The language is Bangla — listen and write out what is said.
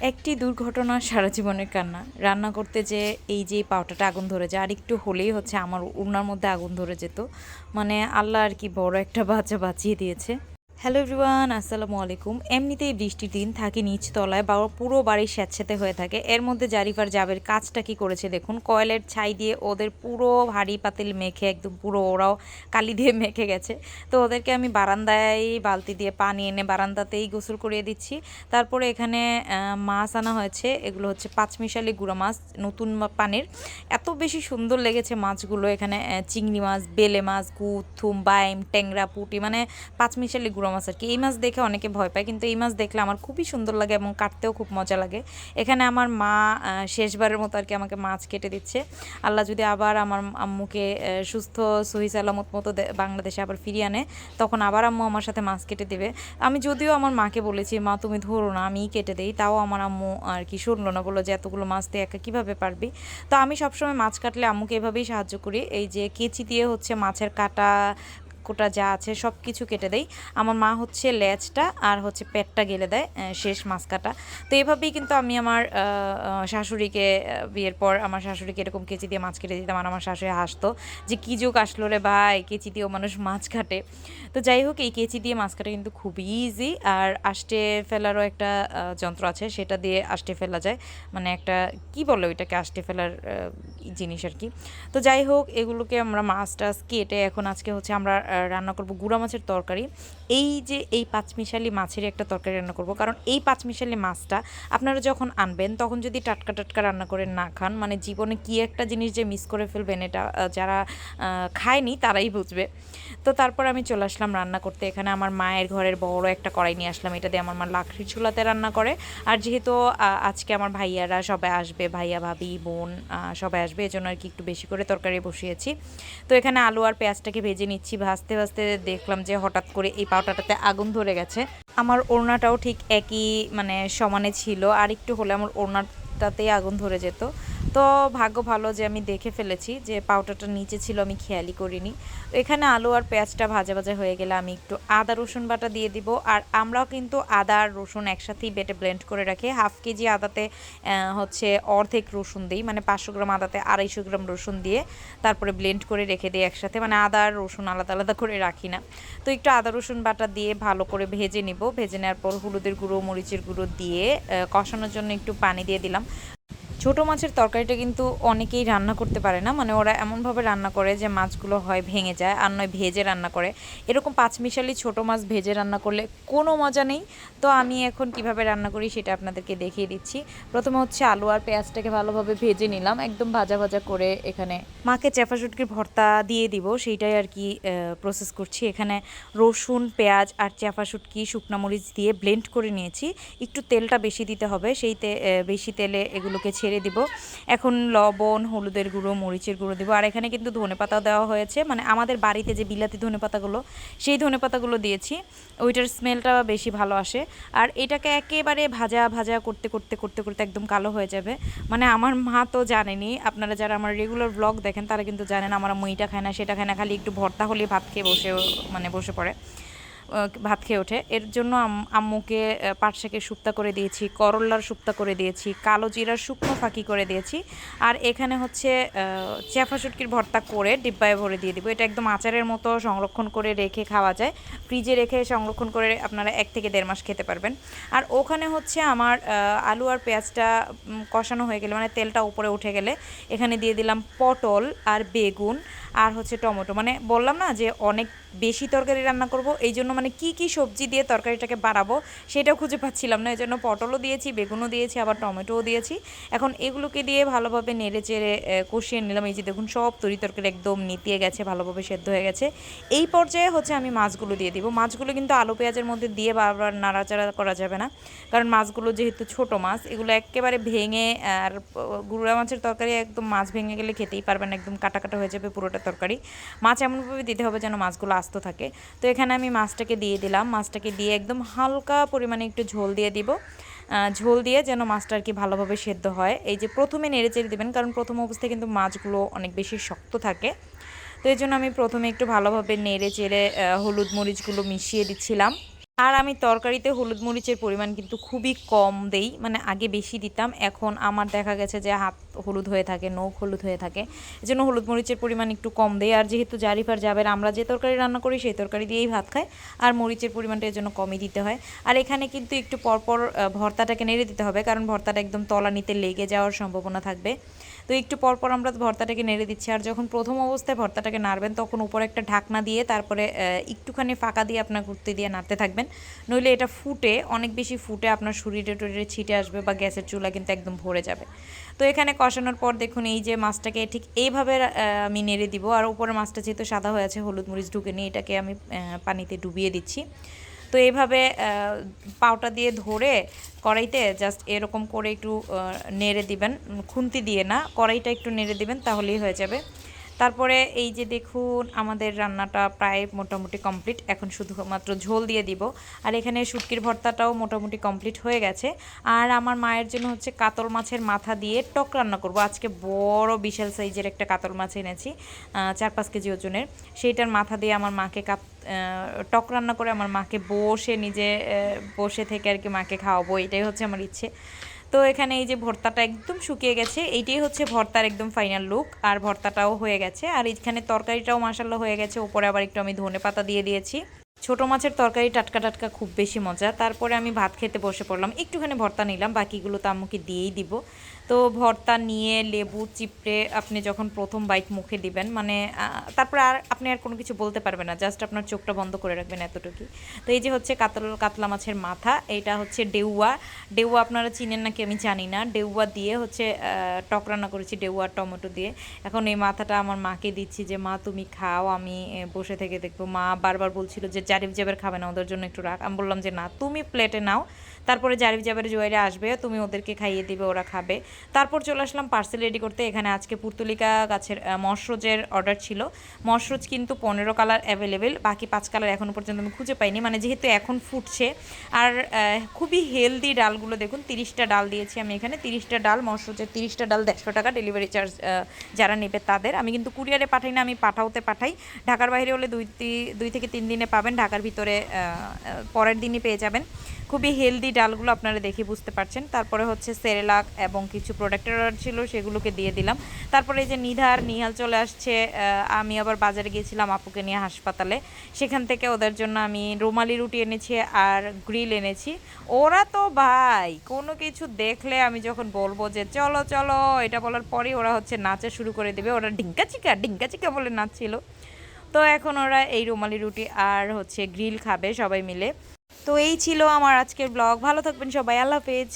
একটি দুর্ঘটনা সারা জীবনের কান্না। রান্না করতে যে এই যে পাউটাটা আগুন ধরে যায় আর একটু হলেই হচ্ছে আমার উনার মধ্যে আগুন ধরে যেত। মানে আল্লাহ আর কি বড় একটা বাচ্চা বাঁচিয়ে দিয়েছে। হ্যালো এভরিওয়ান, আসসালামু আলাইকুম। এমনিতেই বৃষ্টির দিন থাকি নিচতলায় বা পুরো বাড়ি স্যাঁতস্যাঁতে হয়ে থাকে। এর মধ্যে জারিফার জাবের কাজটা কি করেছে দেখুন। কয়েলের ছাই দিয়ে ওদের পুরো ভারী পাতিল মেখে, একদম পুরো ওরাও কালি দিয়ে মেখে গেছে। তো ওদেরকে আমি বারান্দায় বালতি দিয়ে পানি এনে বারান্দাতেই গোসল করিয়ে দিচ্ছি। তারপরে এখানে মাছ আনা হয়েছে। এগুলো হচ্ছে পাঁচমিশালি গুঁড়া মাছ, নতুন পানির। এত বেশি সুন্দর লেগেছে মাছগুলো এখানে চিংড়ি মাছ, বেলে মাছ গুথ থুম, বাইম, ট্যাংরা, পুঁটি মানে পাঁচমিশালি গুঁড়ো মাছ আর কি এই মাছ দেখে অনেকে ভয় পায়, কিন্তু এই মাছ দেখলে আমার খুবই সুন্দর লাগে এবং কাটতেও খুব মজা লাগে। এখানে আমার মা শেষবারের মতো আর কি আমাকে মাছ কেটে দিচ্ছে। আল্লাহ যদি আবার আমার আম্মুকে সুস্থ, সহি সালামত মতো বাংলাদেশে আবার ফিরিয়ে আনে, তখন আবার আম্মু আমার সাথে মাছ কেটে দেবে। আমি যদিও আমার মাকে বলেছি, মা, তুমি ধরো না, আমিই কেটে দেই। তাও আমার আম্মু আর কি শুনলো না, বলল যে, এতগুলো মাছ দিয়ে একা কীভাবে পারবি? তো আমি সবসময় মাছ কাটলে আম্মুকে এভাবেই সাহায্য করি। এই যে কেচি দিয়ে হচ্ছে মাছের কাটা কোটা যা আছে সব কিছু কেটে দেই। আমার মা হচ্ছে লেজটা আর হচ্ছে পেটটা গেলে দেয় শেষ মাছ কাটা তো এভাবেই কিন্তু আমি আমার শাশুড়িকে বিয়ের পর আমার শাশুড়িকে এরকম কেচি দিয়ে মাছ কেটে দিতাম আর আমার শাশুড়ি হাসতো যে, কী যুগ আসলো রে ভাই, কেচি দিয়েও মানুষ মাছ কাটে। তো যাই হোক, এই কেচি দিয়ে মাছ কাটা কিন্তু খুবই ইজি আর আষ্টে ফেলারও একটা যন্ত্র আছে, সেটা দিয়ে আষ্টে ফেলা যায়। মানে একটা, কি বলে ওইটাকে, আষ্টে ফেলার জিনিস আর কি। তো যাই হোক, এগুলোকে আমরা মাছ টাছ কেটে এখন আজকে হচ্ছে আমরা রান্না করব গুঁড়া মাছের তরকারি। এই যে এই পাঁচমিশালি মাছের একটা তরকারি রান্না করব। কারণ এই পাঁচমিশালি মাছটা আপনারা যখন আনবেন, তখন যদি টাটকা টাটকা রান্না করে না খান মানে জীবনে কি একটা জিনিস যে মিস করে ফেলবেন এটা যারা খায়নি তারাই বুঝবে। তো তারপর আমি চলে আসলাম রান্না করতে। এখানে আমার মায়ের ঘরের বড় একটা কড়াই নিয়ে আসলাম। এটা দিয়ে আমার মা লাকড়ির চুলাতে রান্না করে। আর যেহেতু আজকে আমার ভাইয়ারা সবাই আসবে, ভাইয়া, ভাবি, বোন সবাই আসবে, এজন্য আর কি একটু বেশি করে তরকারি বসিয়েছি। তো এখানে আলু আর পেঁয়াজটাকে ভেজে নিচ্ছি ভাজতে ভাজতে দেখলাম যে হঠাৎ করে এই পাউটাটাতে আগুন ধরে গেছে। আমার ওড়নাটাও ঠিক একই মানে সমানে ছিল। আর একটু হলে আমার ওড়নাটাতেই আগুন ধরে যেত। তো ভাগ্য ভালো যে আমি দেখে ফেলেছি যে পাউডারটা নিচে ছিল, আমি খেয়ালই করিনি। এখানে আলু আর পেঁয়াজটা ভাজা ভাজা হয়ে গেলে আমি একটু আদা, রসুন বাটা দিয়ে দিব। আর আমরাও কিন্তু আদা আর রসুন একসাথেই বেটে ব্লেন্ড করে রাখি। হাফ কেজি আদাতে হচ্ছে অর্ধেক রসুন দিই মানে পাঁচশো গ্রাম আদাতে আড়াইশো গ্রাম রসুন দিয়ে তারপরে ব্লেন্ড করে রেখে দিই একসাথে। মানে আদা আর রসুন আলাদা আলাদা করে রাখি না। তো একটু আদা, রসুন বাটা দিয়ে ভালো করে ভেজে নিব। ভেজে নেওয়ার পর হলুদের গুঁড়ো, মরিচের গুঁড়ো দিয়ে কষানোর জন্য একটু পানি দিয়ে দিলাম। ছোট মাছের তরকারিটা কিন্তু অনেকেই রান্না করতে পারে না। মানে ওরা এমনভাবে রান্না করে যে মাছগুলো হয় ভেঙে যায় আর নয় ভেজে রান্না করে। এরকম পাঁচমিশালি ছোট মাছ ভেজে রান্না করলে কোনো মজা নেই। তো আমি এখন কীভাবে রান্না করি সেটা আপনাদেরকে দেখিয়ে দিচ্ছি। প্রথমে হচ্ছে আলু আর পেঁয়াজটাকে ভালোভাবে ভেজে নিলাম। একদম ভাজা ভাজা করে এখানে মাকে চেপা শুটকির ভর্তা দিয়ে দিব। সেইটাই আর কি প্রসেস করছি। এখানে রসুন, পেঁয়াজ আর চেপা শুটকি শুকনা মরিচ দিয়ে ব্লেন্ড করে নিয়েছি। একটু তেলটা বেশি দিতে হবে। সেই বেশি তেলে এগুলোকে ছেড়ে দিব। এখন লবণ, হলুদের গুঁড়ো, মরিচের গুঁড়ো দিব। আর এখানে কিন্তু ধনেপাতা দেওয়া হয়েছে। মানে আমাদের বাড়িতে যে বিলাতি ধনেপাতাগুলো সেই ধনেপাতাগুলো দিয়েছি। ওইটার স্মেলটা বেশি ভালো আসে। আর এটাকে একেবারে ভাজা ভাজা করতে করতে করতে করতে একদম কালো হয়ে যাবে। মানে আমার মা তো জানেনি। আপনারা যারা আমার রেগুলার ব্লগ দেখেন, তারা কিন্তু জানেন, আমার এটা খায় না, সেটা খায় না। খালি একটু ভর্তা হলে ভাত খেয়ে বসে মানে বসে পড়ে। ভাত খেয়ে ওঠে। এর জন্য আম্মুকে পাট শাকের শুক্তা করে দিয়েছি করল্লার শুক্তা করে দিয়েছি, কালো জিরার শুকনো ফাঁকি করে দিয়েছি। আর এখানে হচ্ছে চ্যাফা শুটকির ভর্তা করে ডিব্বায় ভরে দিয়ে দিব। এটা একদম আচারের মতো সংরক্ষণ করে রেখে খাওয়া যায়। ফ্রিজে রেখে সংরক্ষণ করে আপনারা এক থেকে দেড় মাস খেতে পারবেন। আর ওখানে হচ্ছে আমার আলু আর পেঁয়াজটা কষানো হয়ে গেলে মানে তেলটা উপরে উঠে গেলে, এখানে দিয়ে দিলাম পটল আর বেগুন আর হচ্ছে টমেটো। মানে বললাম না যে অনেক বেশি তরকারি রান্না করব। এই জন্য মানে কি কি সবজি দিয়ে তরকারিটাকে বাড়াবো সেটাও খুঁজে পাচ্ছিলাম না। এই জন্য পটলও দিয়েছি, বেগুনও দিয়েছি, আবার টমেটোও দিয়েছি। এখন এগুলোকে দিয়ে ভালোভাবে নেড়ে চেড়ে কষিয়ে নিলাম। এই যে দেখুন সব তরি তরকারি একদম নিতিয়ে গেছে, ভালোভাবে সেদ্ধ হয়ে গেছে। এই পর্যায়ে হচ্ছে আমি মাছগুলো দিয়ে দিব। মাছগুলো কিন্তু আলু পেঁয়াজের মধ্যে দিয়ে বারবার নাড়াচাড়া করা যাবে না। কারণ মাছগুলো যেহেতু ছোট মাছ, এগুলো একেবারে ভেঙে, আর গুঁড়া মাছের তরকারি একদম মাছ ভেঙে গেলে খেতেই পারবেন একদম কাটা কাটা হয়ে যাবে পুরোটা তরকারি। মাছ এমনভাবে দিতে হবে যেন মাছগুলো আস্ত থাকে। তো এখানে আমি মাছটাকে দিয়ে দিলাম। মাছটাকে দিয়ে একদম হালকা পরিমাণে একটু ঝোল দিয়ে দিব। ঝোল দিয়ে যেন মাছটা আর কি ভালোভাবে সেদ্ধ হয়। এই যে প্রথমে নেড়ে চেড়ে দেবেন, কারণ প্রথম অবস্থায় কিন্তু মাছগুলো অনেক বেশি শক্ত থাকে। তো এই জন্য আমি প্রথমে একটু ভালোভাবে নেড়ে চেড়ে হলুদ মরিচগুলো মিশিয়ে দিচ্ছিলাম। আর আমি তরকারিতে হলুদ মরিচের পরিমাণ কিন্তু খুবই কম দেই মানে আগে বেশি দিতাম। এখন আমার দেখা গেছে যে হাত হলুদ হয়ে থাকে, নখ হলুদ হয়ে থাকে। এই জন্য হলুদ মরিচের পরিমাণ একটু কম দেই। আর যেহেতু জারিফার যাবের আমরা যে তরকারি রান্না করি, সেই তরকারি দিয়েই ভাত খাই। আর মরিচের পরিমাণটা এর জন্য কমই দিতে হয়। আর এখানে কিন্তু একটু পরপর ভর্তাটাকে নেড়ে দিতে হবে, কারণ ভর্তাটা একদম তলানিতে লেগে যাওয়ার সম্ভাবনা থাকবে। তো একটু পরপর আমরা ভর্তাটাকে নেড়ে দিচ্ছি। আর যখন প্রথম অবস্থায় ভর্তাটাকে নাড়বেন, তখন উপরে একটা ঢাকনা দিয়ে, তারপরে একটুখানি ফাঁকা দিয়ে আপনার ঘুরতে দিয়ে নাড়তে থাকবেন। নইলে এটা ফুটে, অনেক বেশি ফুটে আপনার শরীরে টরীরে ছিটে আসবে বা গ্যাসের চুলা কিন্তু একদম ভরে যাবে। তো এখানে কষানোর পর দেখুন, এই যে মাছটাকে ঠিক এইভাবে আমি নেড়ে দিব। আর উপরে মাছটা যেহেতু সাদা হয়ে আছে, হলুদ মরিচ ঢুকে নিয়ে এটাকে আমি পানিতে ডুবিয়ে দিচ্ছি। তো এইভাবে পাউটা দিয়ে ধরে কড়াইতে জাস্ট এরকম করে একটু নেড়ে দিবেন খুন্তি দিয়ে না কড়াইটা একটু নেড়ে দিবেন তাহলেই হয়ে যাবে। তারপরে এই যে দেখুন আমাদের রান্নাটা প্রায় মোটামুটি কমপ্লিট এখন শুধুমাত্র ঝোল দিয়ে দিব। আর এখানে শুটকির ভর্তাটাও মোটামুটি কমপ্লিট হয়ে গেছে। আর আমার মায়ের জন্য হচ্ছে কাতল মাছের মাথা দিয়ে টক রান্না করব। আজকে বড় বিশাল সাইজের একটা কাতল মাছ এনেছি চার পাঁচ কেজি ওজনের। সেইটার মাথা দিয়ে আমার মাকে আহ, টক রান্না করে আমার মাকে বসে নিজে বসে থেকে আর কি মাকে খাওয়াবো, এটাই হচ্ছে আমার ইচ্ছে। তো এখানে এই যে ভর্তাটা একদম শুকিয়ে গেছে, এইটাই হচ্ছে ভর্তার একদম ফাইনাল লুক আর ভর্তাটাও হয়ে গেছে। আর এখানে তরকারিটাও মাসাল্লা হয়ে গেছে ওপরে আবার একটু আমি ধনে পাতা দিয়ে দিয়েছি। ছোট মাছের তরকারি টাটকা টাটকা খুব বেশি মজা, তারপরে আমি ভাত খেতে বসে পড়লাম, একটুখানি ভর্তা নিলাম, বাকিগুলো তো আম্মুকে দিয়েই দিব। তো ভর্তা নিয়ে লেবু চিপড়ে আপনি যখন প্রথম বাইট মুখে দিবেন মানে তারপরে আর আপনি আর কোনো কিছু বলতে পারবেন না জাস্ট আপনার চোখটা বন্ধ করে রাখবেন এতটুকুই তো এই যে হচ্ছে কাতল, কাতলা মাছের মাথা, এটা হচ্ছে ডেউয়া। ডেউয়া আপনারা চিনেন নাকি আমি জানি না। ডেউয়া দিয়ে হচ্ছে টক রান্না করেছি, ডেউয়া, টমেটো দিয়ে। এখন এই মাথাটা আমার মাকে দিচ্ছি যে, মা, তুমি খাও, আমি বসে থেকে দেখব। মা বারবার বলছিল যে, জারিফ জাবের খাবে না, ওদের জন্য একটু রাখ। আমি বললাম যে, না, তুমি প্লেটে নাও তারপরে জারিফ জাবের জয়েরা আসবে, তুমি ওদেরকে খাইয়ে দিবে, ওরা খাবে। তারপর চলে আসলাম পার্সেল রেডি করতে। এখানে আজকে পুর্তুলিকা গাছের মশরোজের অর্ডার ছিল। মশরোজ কিন্তু পনেরো কালার অ্যাভেলেবেল বাকি পাঁচ কালার এখনও পর্যন্ত আমি খুঁজে পাইনি। মানে যেহেতু এখন ফুটছে, আর খুবই হেলদি ডালগুলো দেখুন, তিরিশটা ডাল দিয়েছি আমি এখানে। তিরিশটা ডাল মশরোজের তিরিশটা ডাল দেড়শো টাকা ডেলিভারি চার্জ যারা নেবে তাদের। আমি কিন্তু কুরিয়ারে পাঠাই না, আমি পাঠাওতে পাঠাই। ঢাকার বাইরে হলে দুই দুই থেকে তিন দিনে পাবেন। ঢাকার ভিতরে পরের দিনই পেয়ে যাবেন। খুবই হেলদি ডালগুলো আপনারা দেখে বুঝতে পারছেন। তারপরে হচ্ছে সেরেলাক এবং কিছু প্রোডাক্টের অর্ডার ছিল, সেগুলোকে দিয়ে দিলাম। তারপরে এই যে নিধার, নিহাল চলে আসছে আমি আবার বাজারে গিয়েছিলাম আপুকে নিয়ে হাসপাতালে। সেখান থেকে ওদের জন্য আমি রুমালি রুটি এনেছি আর গ্রিল এনেছি। ওরা তো ভাই, কোনো কিছু দেখলে আমি যখন বলব যে, চলো চলো, এটা বলার পরেই ওরা হচ্ছে নাচা শুরু করে দেবে। ওরা ডিঙ্কা চিকা ডিঙ্কা চিকা বলে নাচছিল। তো এখন ওরা এই রুমালি রুটি আর হচ্ছে গ্রিল খাবে সবাই মিলে। তো এই ছিল আমার আজকের ব্লগ। ভালো থাকবেন সবাই আল্লাহ হাফেজ।